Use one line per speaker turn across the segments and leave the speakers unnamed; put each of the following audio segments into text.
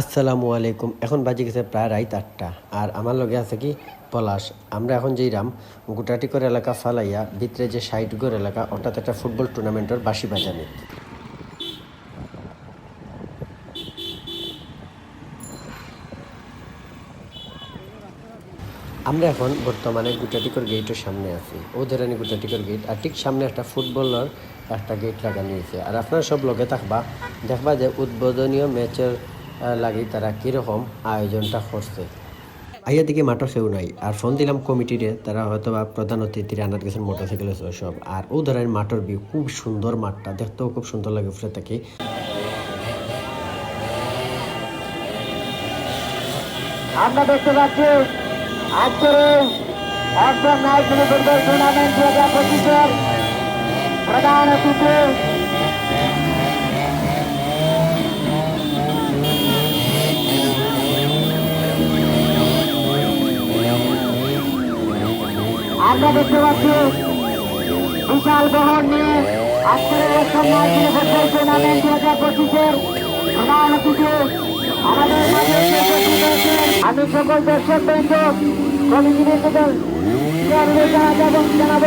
আসসালামু আলাইকুম। এখন বাজে গেছে প্রায় রাত আটটা। আর আমার লগে আছে কি? পলাশ। আমরা এখন যেইরাম গুটাটিকর এলাকা ফালাইয়া ভিতরে যে সাইটগর এলাকা, অর্থাৎ একটা ফুটবল টুর্নামেন্টের বাসি বাজানি। আমরা এখন বর্তমানে গুটাটিকর গেটের সামনে আছি। ও ধরেনি গুটাটিকর গেট। আর ঠিক সামনে একটা ফুটবলের একটা গেট লাগানো হয়েছে। আর আপনারা সব লগে থাকবা, দেখবা যে উদ্বোধনীয় ম্যাচের লাগি তারা কীরকম আয়োজনটা করছে। আইয়া দিকে মাঠও সেও নাই। আর ফোন দিলাম কমিটিরে তারা হয়তো বা প্রধান অতিথির আনার গেছেন মোটরসাইকেল সব। আর ও ধরনের মাঠের ভিউ খুব সুন্দর মাঠটা দেখতেও খুব সুন্দর লাগে ফুটে থাকি।
আমরা দেখতে পাচ্ছি আজকের একদম ফুটবল টুর্নামেন্ট দু হাজার পঁচিশের প্রধান অতিথি আমরা দেখতে পাচ্ছি বিশাল বহর নিয়ে আজকের টুর্নামেন্ট দু হাজার পঁচিশের প্রধান আমাদের। আমি সকল দর্শক নির্বাচন জানাব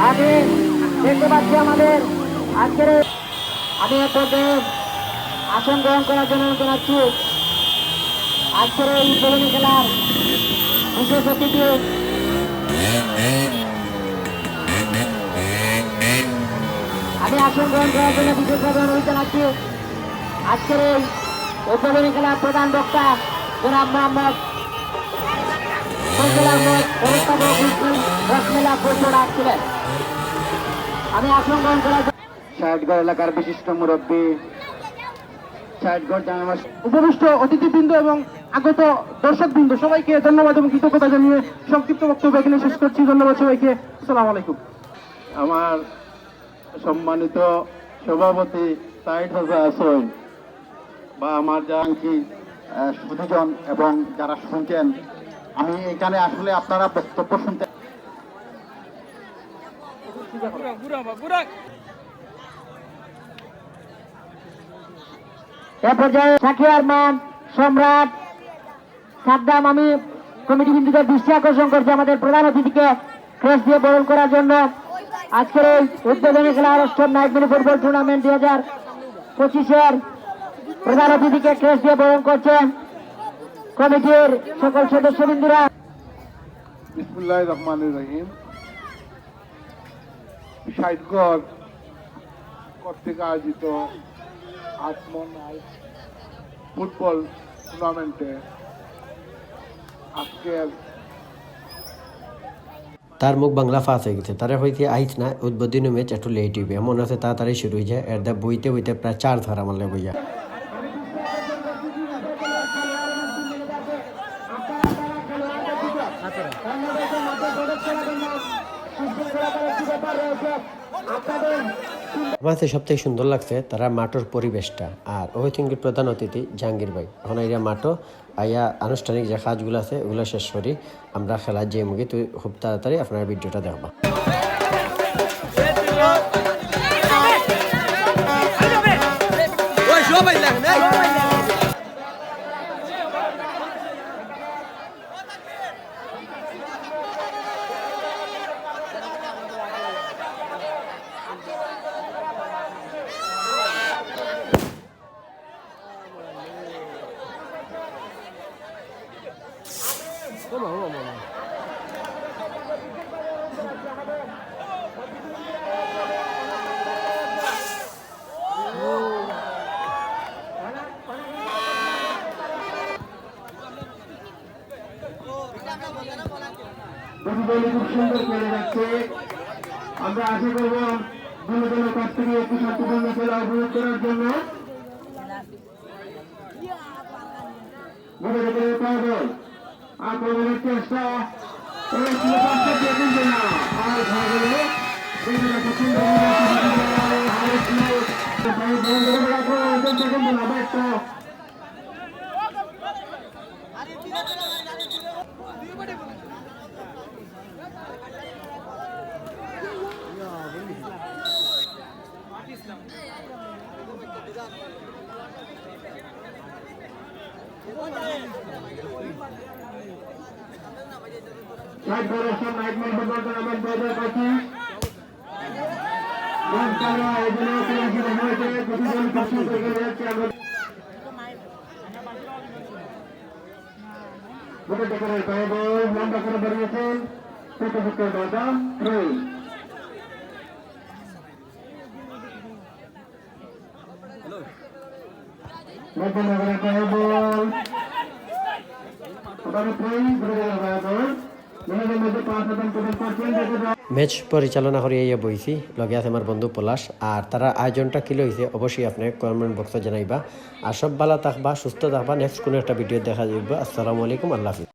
আমি দেখতে পাচ্ছি আমাদের আজকের আমি এ পর্যায়ে আসন গ্রহণ করার জন্য জানাচ্ছি। আজকের এই উদ্বোধনী খেলার বিশেষ অতিথি। আমি আসন গ্রহণ করার জন্য বিশেষভাবে অনুরোধ জানাচ্ছি। আজকের এই উদ্বোধনী খেলার প্রধান বক্তা জনাব মোহাম্মদ আমি আসন গ্রহণ করার জন্য
ষাটগড় এলাকার বিশিষ্ট মুরব্বী ষাটগড় জানামাস
উপবিষ্ট অতিথিবৃন্দ এবং আগত দর্শকবৃন্দ সবাইকে ধন্যবাদ এবং কৃতজ্ঞতা জানিয়ে সংক্ষিপ্ত বক্তব্য এখানে শেষ করছি। ধন্যবাদ সবাইকে। আসসালামু আলাইকুম।
আমার সম্মানিত সভাপতি সাইড হাজা আসন বা আমার যা কি সুধীজন এবং যারা শুনছেন আমি এখানে আসলে আপনারা বক্তব্য শুনতে
এ পর্যায়ে সাকিয়ার মান সম্রাট সাদ্দাম আমি কমিটি বিন্দুদের দৃষ্টি আকর্ষণ করছি আমাদের প্রধান অতিথিকে ক্রেস দিয়ে বরণ করার জন্য। আজকের এই উদ্বোধনী খেলা অষ্টম নাইট মিনি ফুটবল টুর্নামেন্ট দুই হাজার পঁচিশের প্রধান অতিথিকে ক্রেস দিয়ে বরণ করছেন কমিটির সকল সদস্যবৃন্দুরা।
বিসমুল্লাহ রহমান রহিম। ষাটগড় কর্তৃক আয়োজিত আত্মন ফুটবল টুর্নামেন্টে আজকের
তার মুখ বাংলা ফাঁস হয়ে গেছে। তারা হইতে আইস না উদ্বোধনী ম্যাচ একটু লেট হইবে। এমন আছে তাড়াতাড়ি শুরু হয়ে যায়। এর বইতে বইতে প্রায় চার ধার আমার লাগে বইয়া আমার কাছে সবথেকে সুন্দর লাগছে তারা মাটোর পরিবেশটা। আর ওই থিঙ্গির প্রধান অতিথি জাহাঙ্গীর ভাই। এখন এরা মাটো আইয়া আনুষ্ঠানিক যে কাজগুলো আছে, ওগুলো শেষ করি। আমরা খেলা যে মুখে তুই খুব তাড়াতাড়ি আপনার ভিডিওটা দেখবা।
প্রতিদলই খুব সুন্দর করে যাচ্ছে। আমরা আশা করব বিনোদনের কাছ থেকে একটু শান্তিপূর্ণ খেলা উপভোগ করার জন্য। চেষ্টা। আর ভাগলে ষাট বছর নাইট মাইট টুর্নামেন্ট দু হাজার পঁচিশ খেলা এগুলো খেলেছিল
ম্যাচ পরিচালনা করিয়া বইছি। লগে আছে আমার বন্ধু পলাশ। আর তারা আয়োজনটা কি লইছে, অবশ্যই আপনি কমেন্ট বক্সে জানাইবা। আর সব ভালো থাকবা, সুস্থ থাকবা। নেক্সট কোনো একটা ভিডিও দেখা যাইবা আসসালামু আলাইকুম, আল্লাহ হাফিজ।